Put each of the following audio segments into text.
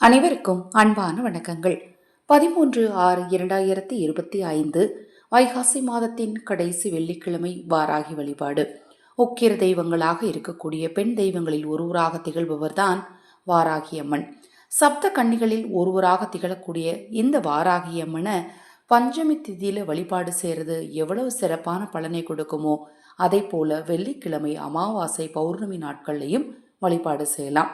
அனைவருக்கும் அன்பான வணக்கங்கள். பதிமூன்று ஆறு இரண்டாயிரத்தி இருபத்தி ஐந்து வைகாசி மாதத்தின் கடைசி வெள்ளிக்கிழமை வாராகி வழிபாடு. உக்கிர தெய்வங்களாக இருக்கக்கூடிய பெண் தெய்வங்களில் ஒருவராக திகழ்பவர்தான் வாராகி அம்மன். சப்த கன்னிகளில் ஒருவராக திகழக்கூடிய இந்த வாராகி அம்மனை பஞ்சமி திதியில வழிபாடு செய்கிறது எவ்வளவு சிறப்பான பலனை கொடுக்குமோ அதே போல வெள்ளிக்கிழமை அமாவாசை பௌர்ணமி நாட்கள்லையும் வழிபாடு செய்யலாம்.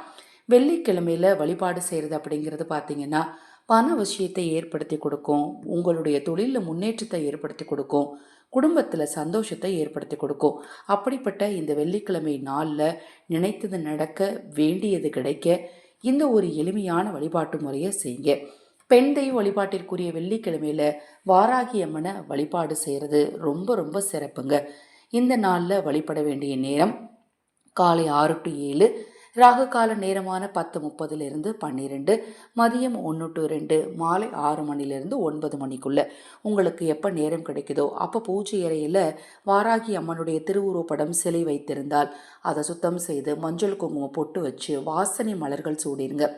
வெள்ளிக்கிழமையில் வழிபாடு செய்கிறது அப்படிங்கிறது பார்த்தீங்கன்னா பண விஷயத்தை ஏற்படுத்தி கொடுக்கும் உங்களுடைய தொழிலில் முன்னேற்றத்தை ஏற்படுத்தி கொடுக்கும் குடும்பத்தில் சந்தோஷத்தை ஏற்படுத்தி கொடுக்கும். அப்படிப்பட்ட இந்த வெள்ளிக்கிழமை நாளில் நினைத்தது நடக்க வேண்டியது கிடைக்க இந்த ஒரு எளிமையான வழிபாட்டு முறையை செய்யுங்க. பெண் தெய்வ வழிபாட்டிற்குரிய வெள்ளிக்கிழமையில வாராகி அம்மனை வழிபாடு செய்கிறது ரொம்ப ரொம்ப சிறப்புங்க. இந்த நாளில் வழிபட வேண்டிய நேரம் காலை ஆறு டு ஏழு ராகு கால நேரமான பத்து முப்பதுலேருந்து பன்னிரெண்டு மதியம் ஒன்று டு ரெண்டு மாலை ஆறு மணிலேருந்து ஒன்பது மணிக்குள்ளே. உங்களுக்கு எப்போ நேரம் கிடைக்குதோ அப்போ பூஜை அறையில் வாராகி அம்மனுடைய திருவுருவப்படம் சிலை வைத்திருந்தால் அதை சுத்தம் செய்து மஞ்சள் குங்குமம் பொட்டு வச்சு வாசனை மலர்கள் சூடிருங்க.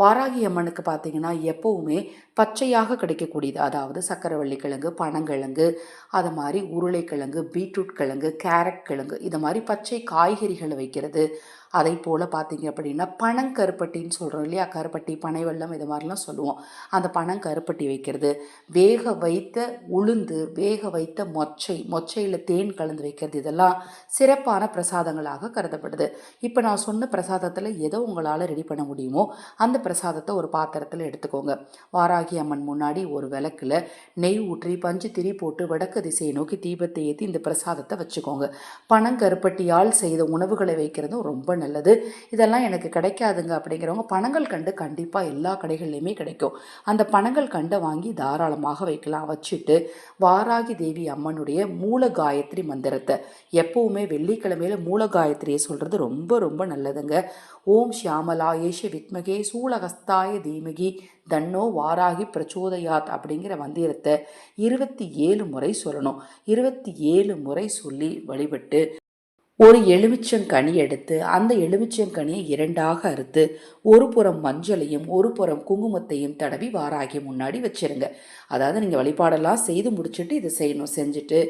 வாராகி அம்மனுக்கு பார்த்தீங்கன்னா எப்போவுமே பச்சையாக கிடைக்கக்கூடியது. அதாவது சக்கரவள்ளி கிழங்கு பனங்கிழங்கு அது மாதிரி உருளைக்கிழங்கு பீட்ரூட் கிழங்கு கேரட் கிழங்கு இது மாதிரி பச்சை காய்கறிகளை வைக்கிறது. அதை போல் பார்த்தீங்க அப்படின்னா பனங்கருப்பட்டின்னு சொல்கிறோம் இல்லையா? கருப்பட்டி பனை வெள்ளம் இது மாதிரிலாம் சொல்லுவோம். அந்த பனங்கருப்பட்டி வைக்கிறது. வேக வைத்த உளுந்து வேக வைத்த மொச்சை மொச்சையில் தேன் கலந்து வைக்கிறது. இதெல்லாம் சிறப்பான பிரசாதங்களாக கருதப்படுது. இப்போ நான் சொன்ன பிரசாதத்தில் எதோ உங்களால் ரெடி பண்ண முடியுமோ அந்த பிரசாதத்தை ஒரு பாத்திரத்தில் எடுத்துக்கோங்க. வாராகி அம்மன் முன்னாடி ஒரு விளக்கில் நெய் ஊற்றி பஞ்சு திரி போட்டு வடக்கு திசையை நோக்கி தீபத்தை ஏற்றி இந்த பிரசாதத்தை வச்சுக்கோங்க. பனங்கருப்பட்டியால் செய்த உணவுகளை வைக்கிறதும் ரொம்ப நல்லது. இதெல்லாம் எனக்கு கிடைக்காதுங்க அப்படிங்கிறவங்க பணங்கள் கண்டு கண்டிப்பாக எல்லா கடைகள்லையுமே கிடைக்கும். அந்த பணங்கள் கண்டை வாங்கி தாராளமாக வைக்கலாம். வச்சுட்டு வாராகி தேவி அம்மனுடைய மூல காயத்ரி மந்திரத்தை. எப்போவுமே வெள்ளிக்கிழமையில மூல காயத்ரியை சொல்கிறது ரொம்ப ரொம்ப நல்லதுங்க. ஓம் ஷியாமலாயேஷ வித்மகே சூலகஸ்தாய தீமகி தன்னோ வாராகி பிரச்சோதயாத் அப்படிங்கிற மந்திரத்தை இருபத்தி ஏழு முறை சொல்லணும். இருபத்தி ஏழு முறை சொல்லி வழிபட்டு ஒரு எலுமிச்சங்கனி எடுத்து அந்த எலுமிச்சங்கனியை இரண்டாக அறுத்து ஒரு புறம் மஞ்சளையும் ஒரு புறம் குங்குமத்தையும் தடவி வாராகி முன்னாடி வச்சிருங்க. அதாவது நீங்கள் வழிபாடெல்லாம் செய்து முடிச்சுட்டு இதை செய்யணும். செஞ்சுட்டு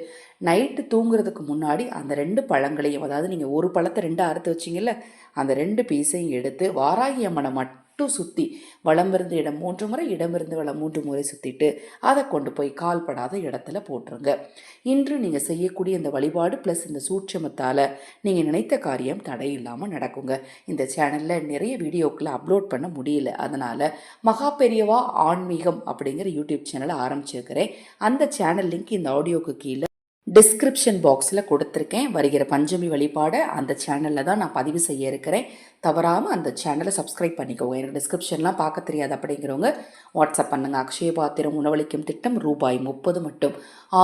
நைட்டு தூங்குறதுக்கு முன்னாடி அந்த ரெண்டு பழங்களையும் அதாவது நீங்கள் ஒரு பழத்தை ரெண்டு அறுத்து வச்சிங்கல்ல அந்த ரெண்டு பீஸையும் எடுத்து வாராகி அம்மனை மட்டும் சுற்றி வளமிருந்து இடம் மூன்று முறை இடமிருந்து வளம் மூன்று முறை சுற்றிட்டு அதை கொண்டு போய் கால்படாத இடத்துல போட்டுருங்க. இன்று நீங்கள் செய்யக்கூடிய இந்த வழிபாடு ப்ளஸ் இந்த சூட்சமத்தால் நீங்கள் நினைத்த காரியம் தடை இல்லாமல் நடக்குங்க. இந்த சேனலில் நிறைய வீடியோக்களை அப்லோட் பண்ண முடியல. அதனால் மகா பெரியவா ஆன்மீகம் அப்படிங்கிற யூடியூப் சேனலை ஆரம்பிச்சிருக்கிறேன். அந்த சேனல் லிங்க் இந்த ஆடியோக்கு கீழே டிஸ்கிரிப்ஷன் பாக்ஸில் கொடுத்துருக்கேன். வருகிற பஞ்சமி வழிபாடை அந்த சேனலில் தான் நான் பதிவு செய்ய இருக்கிறேன். தவறாமல் அந்த சேனலை சப்ஸ்கிரைப் பண்ணிக்கோங்க. எனக்கு டிஸ்கிரிப்ஷன்லாம் பார்க்க தெரியாது அப்படிங்கிறவங்க வாட்ஸ்அப் பண்ணுங்கள் அக்ஷய பாத்திரம் உணவளிக்கும் திட்டம் ரூபாய் முப்பது மட்டும்.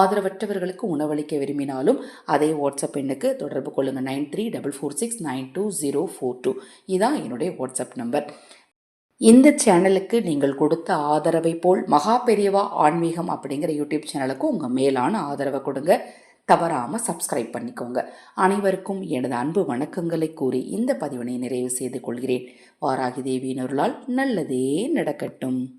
ஆதரவற்றவர்களுக்கு உணவளிக்க விரும்பினாலும் அதே வாட்ஸ்அப் எண்ணுக்கு தொடர்பு கொள்ளுங்கள் nine three double four six nine two zero four two. இதுதான் என்னுடைய வாட்ஸ்அப் நம்பர் இந்த சேனலுக்கு நீங்கள் கொடுத்த ஆதரவை போல் மகா பெரியவா ஆன்மீகம் அப்படிங்கிற யூடியூப் சேனலுக்கு உங்கள் மேலான ஆதரவை கொடுங்க. தவறாமல் சப்ஸ்கிரைப் பண்ணிக்கோங்க. அனைவருக்கும் எனது அன்பு வணக்கங்களை கூறி இந்த பதிவினை நிறைவு செய்து கொள்கிறேன். வாராகி தேவியினருளால் நல்லதே நடக்கட்டும்.